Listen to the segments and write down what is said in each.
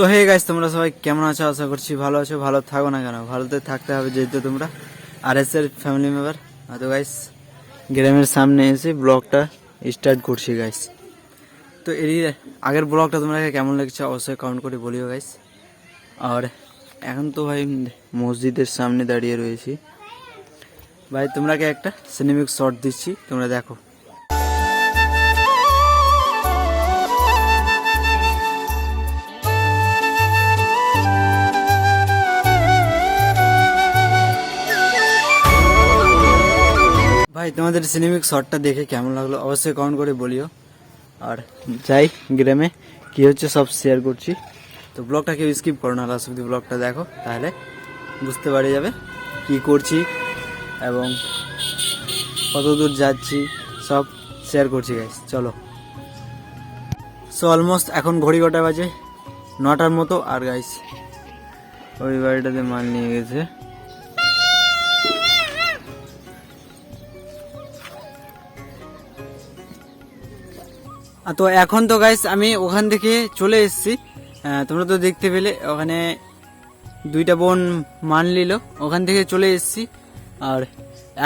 So hey guys তোমরা সবাই কেমন আছো? আশা করছি ভালো আছো, ভালো থাকো না কেন? ভালোতে থাকতে হবে যেহেতু তোমরা। আর এস এর ফ্যামিলি মেম্বার তো গাইস গ্রামের সামনে এসে ব্লগটা স্টার্ট করছি গাইস তো এরই আগের ব্লগটা তোমরা কেমন লাগছে অবশ্যই কমেন্ট করে বলিও গাইস আর এখন তো ভাই মসজিদের সামনে দাঁড়িয়ে রয়েছি। ভাই, তোমরাকে একটা সিনেমিক শট দিচ্ছি। তোমরা দেখো। ভাই, তোমাদের সিনেমিক শটটা দেখে কেমন লাগল অবশ্যই কমেন্ট করে বলিও। আর যাই, গ্রামে কি হচ্ছে সব শেয়ার করছি। তো ব্লগটা কেউ স্কিপ করো না লাস্ট ব্লগটা দেখো, তাহলে বুঝতে পারা যাবে কি করছি এবং কত দূর যাচ্ছি, সব শেয়ার করছি গাইস চলো। সো অলমোস্ট এখন ঘড়ি কটা বাজে? নটার মতো, আর গাইস ওই বাড়িটাতে মাল নিয়ে গেছে। তো এখন তো গাইস আমি ওখান থেকে চলে এসেছি। তোমরা তো দেখতে পেলে, ওখানে দুইটা বোন মান নিল, ওখান থেকে চলে এসেছি। আর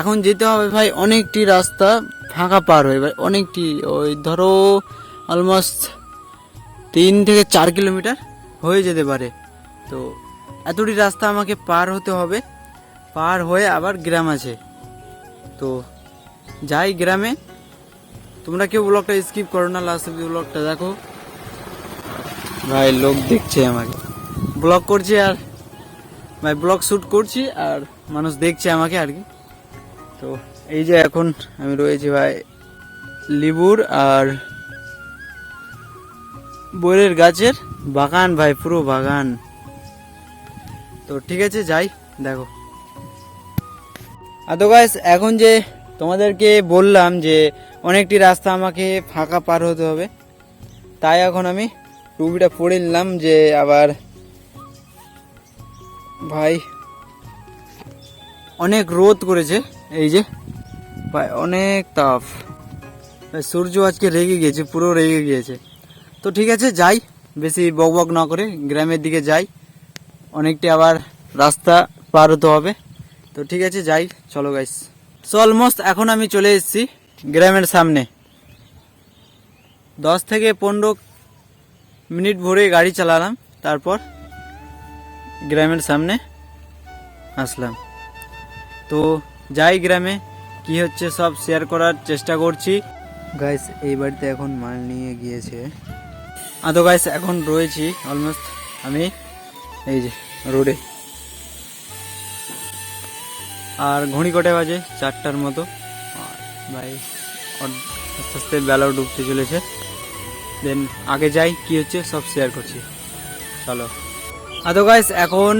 এখন যেতে হবে ভাই, অনেকটি রাস্তা ফাঁকা পার হয়ে, ভাই, অনেকটি, ওই ধরো অলমোস্ট তিন থেকে চার কিলোমিটার হয়ে যেতে পারে। তো এতটি রাস্তা আমাকে পার হতে হবে, পার হয়ে আবার গ্রাম আছে। তো যাই গ্রামে তোমরা কেউ ব্লগটা স্কিপ করো না লাস্ট অব্দি ব্লগটা দেখো। ভাই লোক দেখছে আমাকে। ব্লগ করছি আর ভাই ব্লগ শ্যুট করছি আর মানুষ দেখছে আমাকে আর কি। তো এই যে এখন আমি রয়েছি ভাই লিবুর আর বইয়ের গাছের বাগান ভাই পুরো বাগান। তো ঠিক আছে যাই দেখো। আর তো এখন যে তোমাদেরকে বললাম যে অনেকটি রাস্তা আমাকে ফাঁকা পার হতে হবে। তাই এখন আমি টুপিটা পরে নিলাম যে আবার ভাই অনেক রোদ করেছে, এই যে ভাই অনেক তাপ। সূর্য আজকে রেগে গিয়েছে, পুরো রেগে গিয়েছে। তো ঠিক আছে, যাই, বেশি বক বক না করে গ্রামের দিকে যাই। অনেকটি আবার রাস্তা পার হতে হবে। তো ঠিক আছে, যাই, চলো গাইস সো অলমোস্ট এখন আমি চলে এসেছি। গ্রামের সামনে। দশ থেকে পনেরো মিনিট ভরে গাড়ি চালালাম, তারপর গ্রামের সামনে আসলাম। তো যাই গ্রামে, কি হচ্ছে সব শেয়ার করার চেষ্টা করছি। গাইস এই বাড়িতে এখন মাল নিয়ে গিয়েছে। আদো গাইস এখন রয়েছি অলমোস্ট আমি এই যে রোডে। আর ঘড়ি কটায় বাজে? চারটার মতো। ভাই আস্তে আস্তে বেলাও ডুবতে চলেছে। দেন আগে যাই, কি হচ্ছে, সব শেয়ার করছি। চলো। আদো গাইস এখন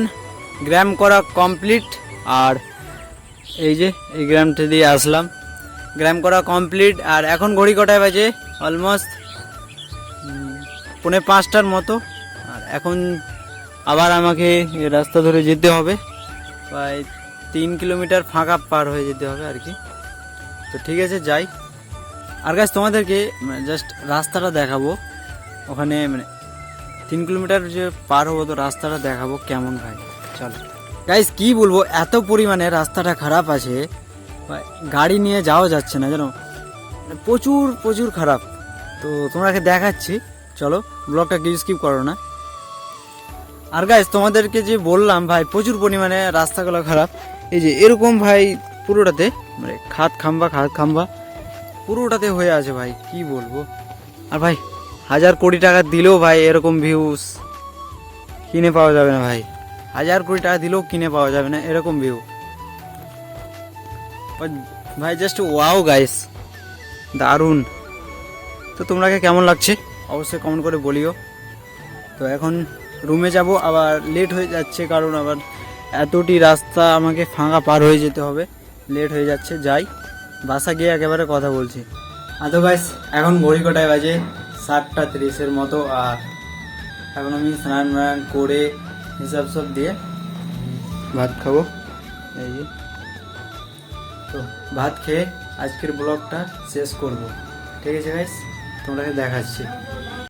গ্রাম করা কমপ্লিট আর এই যে, এই গ্রামটা দিয়ে আসলাম। গ্রাম করা কমপ্লিট আর এখন ঘড়ি কটায় বাজে? অলমোস্ট পৌনে পাঁচটার মতো। আর এখন আবার আমাকে রাস্তা ধরে যেতে হবে। প্রায় তিন কিলোমিটার ফাঁকা পার হয়ে যেতে হবে আর কি। তো ঠিক আছে, যাই। আর গাছ তোমাদেরকে জাস্ট রাস্তাটা দেখাবো। ওখানে মানে তিন কিলোমিটার যে পার হব, তো রাস্তাটা দেখাবো কেমন ভাই চলো। গাইস কি বলব? এত পরিমাণে রাস্তাটা খারাপ আছে। গাড়ি নিয়ে যাওয়া যাচ্ছে না, জানো? মানে প্রচুর প্রচুর খারাপ। তো তোমাকে দেখাচ্ছি। চলো ব্লগটা কি স্কিপ করো না। আর গাইস তোমাদেরকে যে বললাম, ভাই, প্রচুর পরিমাণে রাস্তাগুলো খারাপ। এই যে, এরকম, ভাই পুরোটাতে মানে খাত খাম্বা খাত খাম্বা, পুরোটাতে হয়ে আছে ভাই, কি বলব? আর ভাই, হাজার কোটি টাকা দিলেও ভাই এরকম ভিউস কিনে পাওয়া যাবে না ভাই। হাজার কোটি টাকা দিলেও কিনে পাওয়া যাবে না, এরকম ভিউ ভাই জাস্ট ওয়াও গাইস দারুণ। তো তোমরাকে কেমন লাগছে? অবশ্যই কমেন্ট করে বলিও। তো এখন রুমে যাব, আবার লেট হয়ে যাচ্ছে, কারণ আবার এতটি রাস্তা আমাকে ফাঁকা পার হয়ে যেতে হবে। লেট হয়ে যাচ্ছে, যাই। বাসা গিয়ে একেবারে কথা বলছি। আদারওয়াইজ এখন ঘড়ি কটায় বাজে? সাতটা তিরিশের মতো, আর এখন আমি স্নান টান করে হিসাব সব দিয়ে ভাত খাব। এই যে। তো ভাত খেয়ে আজকের ব্লগটা শেষ করব। ঠিক আছে গাইস তোমরা দেখাচ্ছি।